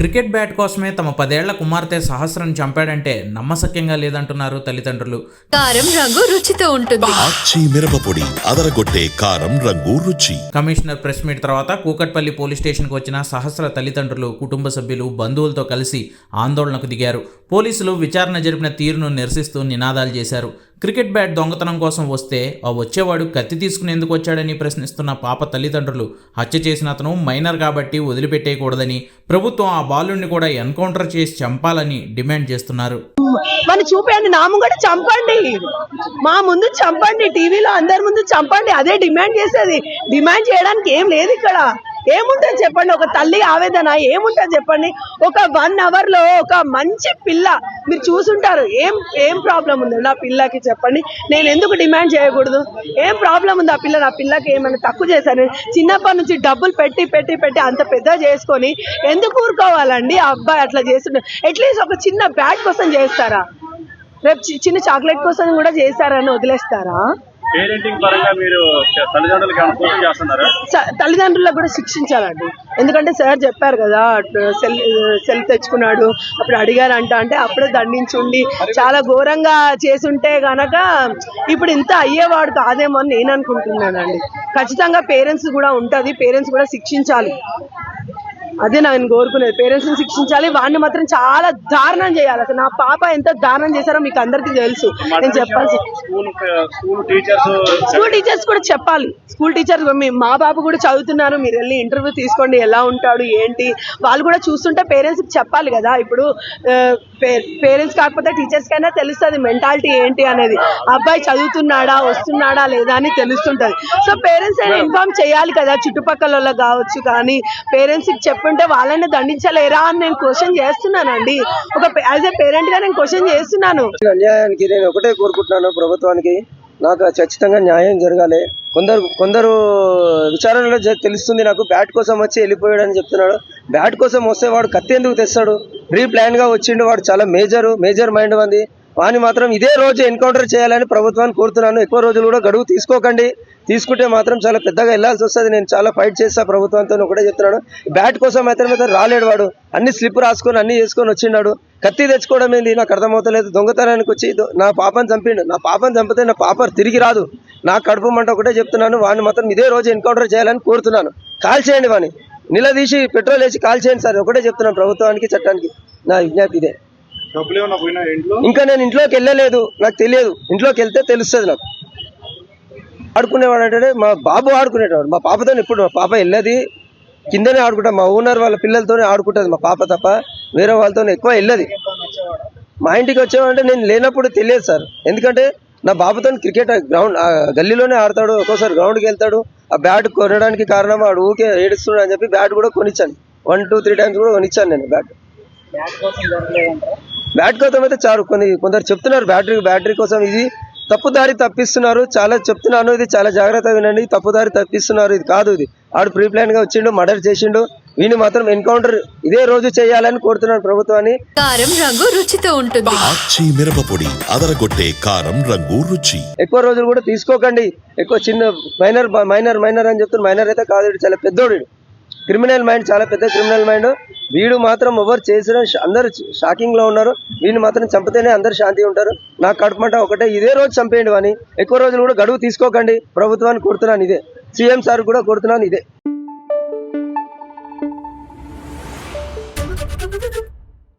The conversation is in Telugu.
క్రికెట్ బ్యాట్ కోసమే తమ పదేళ్ళ కుమార్తె సహస్రం చంపాడంటే నమ్మశక్యంగా లేదంటున్నారు తల్లిదండ్రులు. కారం రంగు రుచితో ఉంటుంది. ఆచి మిరపపొడి అదరగొట్టే కారం రంగు రుచి. కమిషనర్ ప్రెస్ మీట్ తర్వాత కూకట్పల్లి పోలీస్ స్టేషన్కు వచ్చిన సహస్ర తల్లిదండ్రులు కుటుంబ సభ్యులు బంధువులతో కలిసి ఆందోళనకు దిగారు. పోలీసులు విచారణ జరిపిన తీరును నిరసిస్తూ నినాదాలు చేశారు. క్రికెట్ బ్యాట్ దొంగతనం కోసం వస్తే ఆ వచ్చేవాడు కత్తి తీసుకుని ఎందుకు వచ్చాడని ప్రశ్నిస్తున్న పాప తల్లిదండ్రులు. హత్య చేసిన అతను మైనర్ కాబట్టి వదిలిపెట్టేయకూడదని ప్రభుత్వం ఆ బాలుడిని కూడా ఎన్కౌంటర్ చేసి చంపాలని డిమాండ్ చేస్తున్నారు. మన చూపండి నా ముంగట చంపండి. మా ముందు చంపండి టీవీలో అందరి ముందు చంపండి. అదే డిమాండ్ చేసేది. డిమాండ్ చేయడానికి ఏం లేదు ఇక్కడ. ఏముంటుంది చెప్పండి ఒక తల్లి ఆవేదన ఏముంటుంది చెప్పండి? ఒక వన్ అవర్లో ఒక మంచి పిల్ల మీరు చూసుంటారు. ఏం ఏం ప్రాబ్లం ఉంది? నా పిల్లకి చెప్పండి. నేను ఎందుకు డిమాండ్ చేయకూడదు? ఏం ప్రాబ్లం ఉంది ఆ పిల్ల? నా పిల్లకి ఏమైనా తక్కువ చేశాను చిన్నప్పటి నుంచి డబ్బులు పెట్టి పెట్టి పెట్టి అంత పెద్ద చేసుకొని ఎందుకు ఊరుకోవాలండి? ఆ అబ్బాయి అట్లా చేస్తుండే. అట్లీస్ట్ ఒక చిన్న బ్యాట్ కోసం చేస్తారా? రేపు చి- చిన్న చాక్లెట్ కోసం కూడా చేస్తారని వదిలేస్తారా? పేరెంటింగ్ పరంగా మీరు తల్లిదండ్రులకు కూడా శిక్షించాలండి. ఎందుకంటే సార్ చెప్పారు కదా సెల్ సెల్ తెచ్చుకున్నాడు అప్పుడు అడిగారంట అంటే అప్పుడే దండించుండి చాలా ఘోరంగా చేసుంటే గనక ఇప్పుడు ఇంత అయ్యేవాడు కాదేమో అని నేను అనుకుంటున్నానండి. ఖచ్చితంగా పేరెంట్స్ కూడా ఉంటుంది పేరెంట్స్ కూడా శిక్షించాలి. అదే నేను కోరుకునేది. పేరెంట్స్ని శిక్షించాలి. వాడిని మాత్రం చాలా దారుణం చేయాలి. అసలు నా పాప ఎంత దారుణం చేశారో మీకు అందరికీ తెలుసు. నేను చెప్పాల్సి స్కూల్ టీచర్స్ కూడా చెప్పాలి. స్కూల్ టీచర్స్ మీ- మా బాబు కూడా చదువుతున్నారు. మీరు వెళ్ళి ఇంటర్వ్యూ తీసుకోండి. ఎలా ఉంటాడు ఏంటి? వాళ్ళు కూడా చూస్తుంటే పేరెంట్స్ చెప్పాలి కదా. ఇప్పుడు పేరెంట్స్ కాకపోతే టీచర్స్ కైనా తెలుస్తుంది మెంటాలిటీ ఏంటి అనేది. అబ్బాయి చదువుతున్నాడా వస్తున్నాడా లేదా అని తెలుస్తుంటది. సో పేరెంట్స్ అయినా ఇన్ఫార్మ్ చేయాలి కదా చుట్టుపక్కల వాళ్ళకి కావచ్చు కానీ పేరెంట్స్కి చెప్పుంటే వాళ్ళని దండించలేరా అని నేను క్వశ్చన్ చేస్తున్నానండి. ఒక యాజ్ ఏ పేరెంట్గా నేను క్వశ్చన్ చేస్తున్నాను. అన్యాయానికి నేను ఒకటే కోరుకుంటున్నాను ప్రభుత్వానికి. నాకు ఖచ్చితంగా న్యాయం జరగాలి. కొందరు కొందరు విచారణలో తెలుస్తుంది నాకు బ్యాట్ కోసం వచ్చి వెళ్ళిపోయాడు అని చెప్తున్నాడు. బ్యాట్ కోసం వస్తే వాడు కత్తి ఎందుకు తెస్తాడు? ప్రీ ప్లాన్గా వచ్చిండు వాడు చాలా మేజర్ మేజర్ మైండ్ ఉంది వాని మాత్రం ఇదే రోజు ఎన్కౌంటర్ చేయాలని ప్రభుత్వాన్ని కోరుతున్నాను. ఎక్కువ రోజులు కూడా గడువు తీసుకోకండి. తీసుకుంటే మాత్రం చాలా పెద్దగా వెళ్ళాల్సి వస్తుంది. నేను చాలా ఫైట్ చేస్తా ప్రభుత్వంతో ఒకటే చెప్తున్నాను బ్యాట్ కోసం అయితే రాలేడు వాడు. అన్ని స్లిప్ రాసుకొని అన్ని చేసుకొని వచ్చిండాడు. కత్తి తెచ్చుకోవడం ఏంది? నాకు అర్థమవుతలేదు. దొంగతనానికి వచ్చి నా పాపని చంపిండు. నా పాపని చంపితే నా పాప తిరిగి రాదు. నా కడుపు మంట ఒకటే చెప్తున్నాను వాడిని మాత్రం ఇదే రోజు ఎన్కౌంటర్ చేయాలని కోరుతున్నాను. కాల్ చేయండి వాడిని. నిలదీసి పెట్రోల్ వేసి కాల్ చేయండి సార్ ఒకటే చెప్తున్నాను ప్రభుత్వానికి చట్టానికి. నా విజ్ఞప్తి ఇదే. ఇంకా నేను ఇంట్లోకి వెళ్ళలేదు నాకు తెలియదు. ఇంట్లోకి వెళ్తే తెలుస్తుంది నాకు. ఆడుకునేవాడు అంటే మా బాబు ఆడుకునేవాడు మా పాపతో ఇప్పుడు మా పాప వెళ్ళది కిందనే ఆడుకుంటా మా ఓనర్ వాళ్ళ పిల్లలతోనే ఆడుకుంటుంది మా పాప తప్ప వేరే వాళ్ళతో ఎక్కువ వెళ్ళది. మా ఇంటికి వచ్చేవాడంటే నేను లేనప్పుడు తెలియదు సార్. ఎందుకంటే నా బాబుతో క్రికెట్ గ్రౌండ్ గల్లీలోనే ఆడతాడు ఒక్కోసారి గ్రౌండ్కి వెళ్తాడు ఆ బ్యాట్ కొనడానికి కారణం వాడు ఊకే ఏడుస్తున్నాడు అని చెప్పి బ్యాట్ కూడా కొనిచ్చాను. వన్ టూ త్రీ టైమ్స్ కూడా కొనిచ్చాను నేను బ్యాట్. బ్యాట్ కోసం అయితే చాలు కొన్ని కొందరు చెప్తున్నారు బ్యాటరీ బ్యాటరీ కోసం ఇది తప్పుదారి తప్పిస్తున్నారు చాలా చెప్తున్నాను ఇది చాలా జాగ్రత్తగా వినండి తప్పుదారి తప్పిస్తున్నారు ఇది కాదు ఇది. ఆడు ప్రీ ప్లాన్గా వచ్చిండు మర్డర్ చేసిండు వీని మాత్రం ఎన్కౌంటర్ ఇదే రోజు చేయాలని కోరుతున్నాను ప్రభుత్వాన్ని. కారం రంగు రుచితో ఉంటుంది. ఆచి మిరపపొడి అదరగొట్టే కారం రంగు రుచి. ఎక్కువ రోజులు కూడా తీసుకోకండి. ఎక్కువ చిన్న మైనర్ మైనర్ మైనర్ అని చెప్తున్నారు మైనర్ అయితే కాదు చాలా పెద్దోడు. క్రిమినల్ మైండ్ చాలా పెద్ద క్రిమినల్ మైండ్. వీడు మాత్రం ఎవరు చేసిన అందరు షాకింగ్లో ఉన్నారు. వీడిని మాత్రం చంపితేనే అందరు శాంతి ఉంటారు. నా కడుపుమంట ఒకటే ఇదే రోజు చంపేయండి వాని ఎక్కువ రోజులు కూడా గడువు తీసుకోకండి. ప్రభుత్వాన్ని కోరుతున్నాను ఇదే. సీఎం సార్ కూడా కోరుతున్నాను ఇదే.